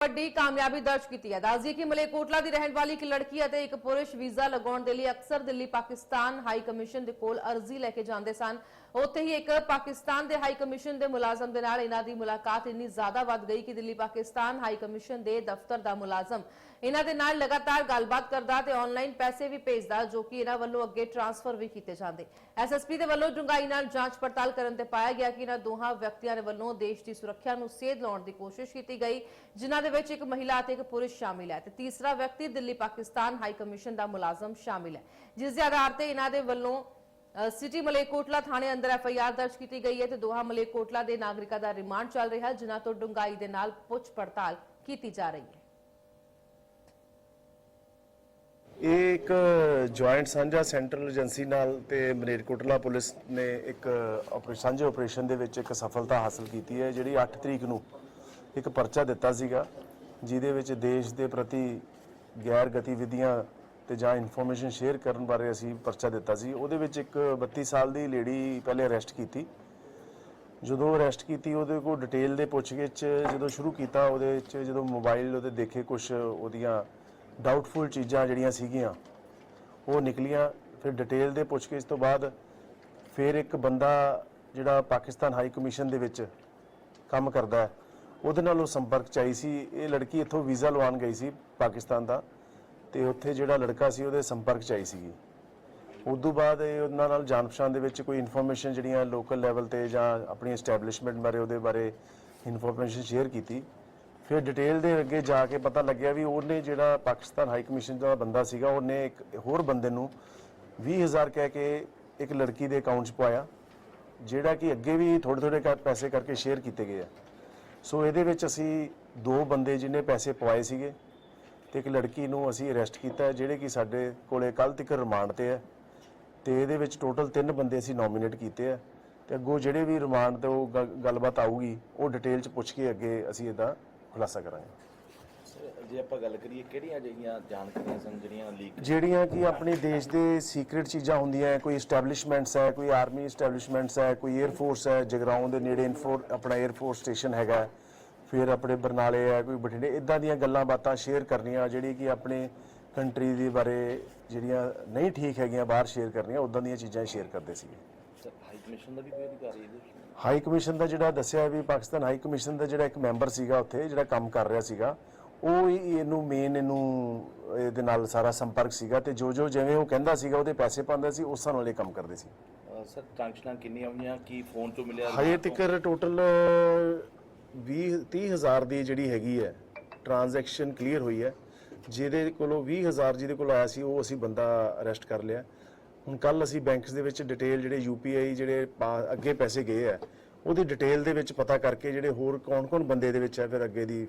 ਵੱਡੀ ਕਾਮਯਾਬੀ ਦਰਜ ਕੀਤੀ ਹੈ। ਦੱਸਦੀ ਕਿ ਮਲੇਕੋਟਲਾ ਦੀ ਰਹਿਣ ਵਾਲੀ ਇੱਕ ਲੜਕੀ ਅਤੇ ਇੱਕ ਪੁਰਸ਼ ਵੀਜ਼ਾ ਲਗਾਉਣ ਦੇ ਲਈ ਅਕਸਰ ਦਿੱਲੀ ਪਾਕਿਸਤਾਨ ਹਾਈ ਕਮਿਸ਼ਨ ਦੇ ਕੋਲ ਅਰਜ਼ੀ ਲੈ ਕੇ ਜਾਂਦੇ ਸਨ। ਉੱਥੇ ਹੀ ਇੱਕ ਪਾਕਿਸਤਾਨ ਦੇ ਹਾਈ ਕਮਿਸ਼ਨ ਦੇ ਮੁਲਾਜ਼ਮ ਦੇ ਨਾਲ ਇਹਨਾਂ ਦੀ ਮੁਲਾਕਾਤ ਇੰਨੀ ਜ਼ਿਆਦਾ ਵੱਧ ਗਈ ਕਿ ਦਿੱਲੀ ਪਾਕਿਸਤਾਨ ਹਾਈ ਕਮਿਸ਼ਨ ਦੇ ਦਫ਼ਤਰ ਦਾ ਮੁਲਾਜ਼ਮ ਇਹਨਾਂ ਦੇ ਨਾਲ ਲਗਾਤਾਰ ਗੱਲਬਾਤ ਕਰਦਾ ਤੇ ਆਨਲਾਈਨ ਪੈਸੇ ਵੀ ਭੇਜਦਾ, ਜੋ ਕਿ ਇਹਨਾਂ ਵੱਲੋਂ ਅੱਗੇ ਟ੍ਰਾਂਸਫਰ ਵੀ ਕੀਤੇ ਜਾਂਦੇ। ਐਸਐਸਪੀ ਦੇ ਵੱਲੋਂ ਡੂੰਘਾਈ ਨਾਲ ਜਾਂਚ ਪੜਤਾਲ ਕਰਨ ਤੇ ਪਾਇਆ ਗਿਆ ਕਿ ਇਹਨਾਂ ਦੋਹਾਂ ਵਿਅਕਤੀਆਂ ਦੇ ਵੱਲੋਂ ਦੇਸ਼ ਦੀ ਸੁਰੱਖਿਆ ਨੂੰ ਸੇਧ ਲਾਉਣ ਦੀ ਕੋਸ਼ਿਸ਼ ਕੀਤੀ ਗਈ, ਜਿਨ੍ਹਾਂ ਦੇ ਵਿੱਚ ਇੱਕ ਮਹਿਲਾ ਅਤੇ ਇੱਕ ਪੁਰਸ਼ ਸ਼ਾਮਿਲ ਹੈ ਤੇ ਤੀਸਰਾ ਵਿਅਕਤੀ ਦਿੱਲੀ ਪਾਕਿਸਤਾਨ ਹਾਈ ਕਮਿਸ਼ਨ ਦਾ ਮੁਲਾਜ਼ਮ ਸ਼ਾਮਿਲ ਹੈ। ਜਿਸ ਦੇ ਆਧਾਰ ਤੇ ਇਹਨਾਂ ਦੇ ਵੱਲੋਂ ਸਿਟੀ ਮਲੇਕੋਟਲਾ ਥਾਣੇ ਅੰਦਰ ਐਫ ਦਰਜ ਕੀਤੀ ਗਈ ਹੈ ਤੇ ਦੋਹਾਂ ਮਲੇਕੋਟਲਾ ਦੇ ਨਾਗਰਿਕਾਂ ਦਾ ਰਿਮਾਂਡ ਚੱਲ ਰਿਹਾ ਜਿਨ੍ਹਾਂ ਤੋਂ ਡੂੰਘਾਈ ਦੇ ਨਾਲ ਪੁੱਛ ਪੜਤਾਲ ਕੀਤੀ ਜਾ ਰਹੀ ਹੈ। ਇਹ ਇੱਕ ਜੁਆਇੰਟ ਸਾਂਝਾ ਸੈਂਟਰਲ ਏਜੰਸੀ ਨਾਲ ਤੇ ਮਨੇਰਕੋਟਲਾ ਪੁਲਿਸ ਨੇ ਇੱਕ ਆਪਰੇਸ਼ਨ ਸਾਂਝੇ ਆਪਰੇਸ਼ਨ ਦੇ ਵਿੱਚ ਇੱਕ ਸਫਲਤਾ ਹਾਸਲ ਕੀਤੀ ਹੈ, ਜਿਹੜੀ 8 ਤਰੀਕ ਨੂੰ ਇੱਕ ਪਰਚਾ ਦਿੱਤਾ ਸੀਗਾ, ਜਿਹਦੇ ਵਿੱਚ ਦੇਸ਼ ਦੇ ਪ੍ਰਤੀ ਗੈਰ ਗਤੀਵਿਧੀਆਂ ਤੇ ਜਾਂ ਇਨਫੋਰਮੇਸ਼ਨ ਸ਼ੇਅਰ ਕਰਨ ਬਾਰੇ ਅਸੀਂ ਪਰਚਾ ਦਿੱਤਾ ਸੀ। ਉਹਦੇ ਵਿੱਚ ਇੱਕ 32 ਸਾਲ ਦੀ ਲੇਡੀ ਪਹਿਲੇ ਅਰੈਸਟ ਕੀਤੀ। ਜਦੋਂ ਅਰੈਸਟ ਕੀਤੀ, ਉਹਦੇ ਕੋਲ ਡਿਟੇਲ ਦੇ ਪੁੱਛਗਿੱਛ ਜਦੋਂ ਸ਼ੁਰੂ ਕੀਤਾ, ਉਹਦੇ ਵਿੱਚ ਜਦੋਂ ਮੋਬਾਈਲ ਉਹਦੇ ਦੇਖੇ ਕੁਝ ਉਹਦੀਆਂ ਡਾਊਟਫੁਲ ਚੀਜ਼ਾਂ ਜਿਹੜੀਆਂ ਸੀਗੀਆਂ, ਉਹ ਨਿਕਲੀਆਂ। ਫਿਰ ਡਿਟੇਲ ਦੇ ਪੁੱਛਗਿੱਛ ਤੋਂ ਬਾਅਦ ਫਿਰ ਇੱਕ ਬੰਦਾ ਜਿਹੜਾ ਪਾਕਿਸਤਾਨ ਹਾਈ ਕਮਿਸ਼ਨ ਦੇ ਵਿੱਚ ਕੰਮ ਕਰਦਾ ਹੈ, ਉਹਦੇ ਨਾਲ ਉਹ ਸੰਪਰਕ ਚ ਆਈ ਸੀ। ਇਹ ਲੜਕੀ ਇੱਥੋਂ ਵੀਜ਼ਾ ਲਵਾਉਣ ਗਈ ਸੀ ਪਾਕਿਸਤਾਨ ਦਾ। ਤੇ ਉੱਥੇ ਜਿਹੜਾ ਲੜਕਾ ਸੀ ਉਹਦੇ ਸੰਪਰਕ ਚ ਆਈ ਸੀਗੀ। ਉਦੋਂ ਬਾਅਦ ਇਹ ਉਹਨਾਂ ਨਾਲ ਜਾਣ ਪਛਾਣ ਦੇ ਵਿੱਚ ਕੋਈ ਇਨਫੋਰਮੇਸ਼ਨ ਜਿਹੜੀਆਂ ਲੋਕਲ ਲੈਵਲ ਤੇ ਜਾਂ ਆਪਣੀ ਐਸਟੈਬਲਿਸ਼ਮੈਂਟ ਬਾਰੇ ਉਹਦੇ ਬਾਰੇ ਇਨਫੋਰਮੇਸ਼ਨ ਸ਼ੇਅਰ ਕੀਤੀ। ਫਿਰ ਡਿਟੇਲ ਦੇ ਅੱਗੇ ਜਾ ਕੇ ਪਤਾ ਲੱਗਿਆ ਵੀ ਉਹਨੇ ਜਿਹੜਾ ਪਾਕਿਸਤਾਨ ਹਾਈ ਕਮਿਸ਼ਨ ਦਾ ਬੰਦਾ ਸੀਗਾ, ਉਹਨੇ ਇੱਕ ਹੋਰ ਬੰਦੇ ਨੂੰ 20000 ਕਹਿ ਕੇ ਇੱਕ ਲੜਕੀ ਦੇ ਅਕਾਊਂਟ 'ਚ ਪਾਇਆ ਜਿਹੜਾ ਕਿ ਅੱਗੇ ਵੀ ਥੋੜੇ ਥੋੜੇ ਪੈਸੇ ਕਰਕੇ ਸ਼ੇਅਰ ਕੀਤੇ ਗਏ ਆ। ਸੋ ਇਹਦੇ ਵਿੱਚ ਅਸੀਂ ਦੋ ਬੰਦੇ ਜਿਹਨੇ ਪੈਸੇ ਪਵਾਏ ਸੀਗੇ ਤੇ ਇੱਕ ਲੜਕੀ ਨੂੰ ਅਸੀਂ ਅਰੈਸਟ ਕੀਤਾ ਹੈ, ਜਿਹੜੇ ਕਿ ਸਾਡੇ ਕੋਲੇ ਕੱਲ ਤੱਕ ਰਿਮਾਂਡ ਤੇ ਹੈ। ਤੇ ਇਹਦੇ ਵਿੱਚ ਟੋਟਲ ਤਿੰਨ ਬੰਦੇ ਅਸੀਂ ਨੋਮੀਨੇਟ ਕੀਤੇ ਆ ਤੇ ਅੱਗੋਂ ਜਿਹੜੇ ਵੀ ਰਿਮਾਂਡ ਤੇ ਉਹ ਗੱਲਬਾਤ ਆਊਗੀ ਉਹ ਡਿਟੇਲ ਚ ਪੁੱਛ ਕੇ ਅੱਗੇ ਅਸੀਂ ਇਹਦਾ ਖੁਲਾਸਾ ਕਰਾਂਗੇ। ਸਰ, ਜੇ ਆਪਾਂ ਗੱਲ ਕਰੀਏ ਕਿਹੜੀਆਂ ਜਿਹੜੀਆਂ ਜਾਣਕਾਰੀਆਂ ਸਨ ਜਿਹੜੀਆਂ ਲੀਕ ਜਿਹੜੀਆਂ ਕਿ ਆਪਣੇ ਦੇਸ਼ ਦੇ ਸੀਕ੍ਰੀਟ ਚੀਜ਼ਾਂ ਹੁੰਦੀਆਂ ਹੈ, ਕੋਈ ਐਸਟੈਬਲਿਸ਼ਮੈਂਟਸ ਹੈ ਕੋਈ ਆਰਮੀ ਐਸਟੈਬਲਿਸ਼ਮੈਂਟਸ ਹੈ ਕੋਈ 에ਅਰ ਫੋਰਸ ਹੈ ਜਗਰਾਉਂ ਦੇ ਨੇੜੇ ਇਨਫੋ ਆਪਣਾ 에ਅਰ ਫੋਰਸ ਸਟੇਸ਼ਨ ਹੈਗਾ ਹੈ, ਫਿਰ ਆਪਣੇ ਬਰਨਾਲੇ ਹੈ ਕੋਈ ਬਠਿੰਡੇ ਇਦਾਂ ਦੀਆਂ ਗੱਲਾਂ ਬਾਤਾਂ ਸ਼ੇਅਰ ਕਰਨੀਆਂ ਜਿਹੜੀ ਕਿ ਆਪਣੇ ਕੰਟਰੀ ਦੇ ਬਾਰੇ ਜਿਹੜੀਆਂ ਨਹੀਂ ਠੀਕ ਹੈਗੀਆਂ ਬਾਹਰ ਸ਼ੇਅਰ ਕਰਨੀਆਂ ਉਦਾਂ ਦੀਆਂ ਚੀਜ਼ਾਂ ਸ਼ੇਅਰ ਕਰਦੇ ਸੀਗੇ। ਹਾਈ ਕਮਿਸ਼ਨ ਦਾ ਵੀ ਕੋਈ ਅਧਿਕਾਰੀ ਇਹਦੇ ਵਿੱਚ? ਹਾਈ ਕਮਿਸ਼ਨ ਦਾ ਜਿਹੜਾ ਦੱਸਿਆ ਵੀ ਪਾਕਿਸਤਾਨ ਹਾਈ ਕਮਿਸ਼ਨ ਦਾ ਜਿਹੜਾ ਇੱਕ ਮੈਂਬਰ ਸੀਗਾ ਉੱਥੇ ਜਿਹੜਾ ਕੰਮ ਕਰ ਰਿਹਾ ਸੀਗਾ ਉਹ ਇਹਨੂੰ ਮੇਨ ਇਹਨੂੰ ਇਹਦੇ ਨਾਲ ਸਾਰਾ ਸੰਪਰਕ ਸੀਗਾ ਤੇ ਜੋ ਜੋ ਜਿਵੇਂ ਉਹ ਕਹਿੰਦਾ ਸੀਗਾ ਉਹਦੇ ਪੈਸੇ ਪਾਉਂਦਾ ਸੀ ਉਸ ਨਾਲ ਇਹ ਕੰਮ ਕਰਦੇ ਸੀ। ਸਰ ਟ੍ਰਾਂਜੈਕਸ਼ਨਾਂ ਕਿੰਨੀਆਂ ਹੋਈਆਂ ਕੀ ਫੋਨ ਤੋਂ ਮਿਲਿਆ? ਹਜੇ? ਤੱਕ ਟੋਟਲ 20 30000 ਦੀ ਜਿਹੜੀ ਹੈਗੀ ਹੈ ਟ੍ਰਾਂਜੈਕਸ਼ਨ ਕਲੀਅਰ ਹੋਈ ਹੈ। ਜਿਹਦੇ ਕੋਲੋਂ 20000 ਜਿਹਦੇ ਕੋਲ ਆਇਆ ਸੀ, ਉਹ ਅਸੀਂ ਬੰਦਾ ਅਰੈਸਟ ਕਰ ਲਿਆ। ਹੁਣ ਕੱਲ ਅਸੀਂ ਬੈਂਕਸ ਦੇ ਵਿੱਚ ਡਿਟੇਲ ਜਿਹੜੇ ਯੂਪੀਆਈ ਜਿਹੜੇ ਪਾ- ਅੱਗੇ ਪੈਸੇ ਗਏ ਆ ਉਹਦੀ ਡਿਟੇਲ ਦੇ ਵਿੱਚ ਪਤਾ ਕਰਕੇ ਜਿਹੜੇ ਹੋਰ ਕੌਣ-ਕੌਣ ਬੰਦੇ ਦੇ ਵਿੱਚ ਹੈ, ਫਿਰ ਅੱਗੇ ਦੀ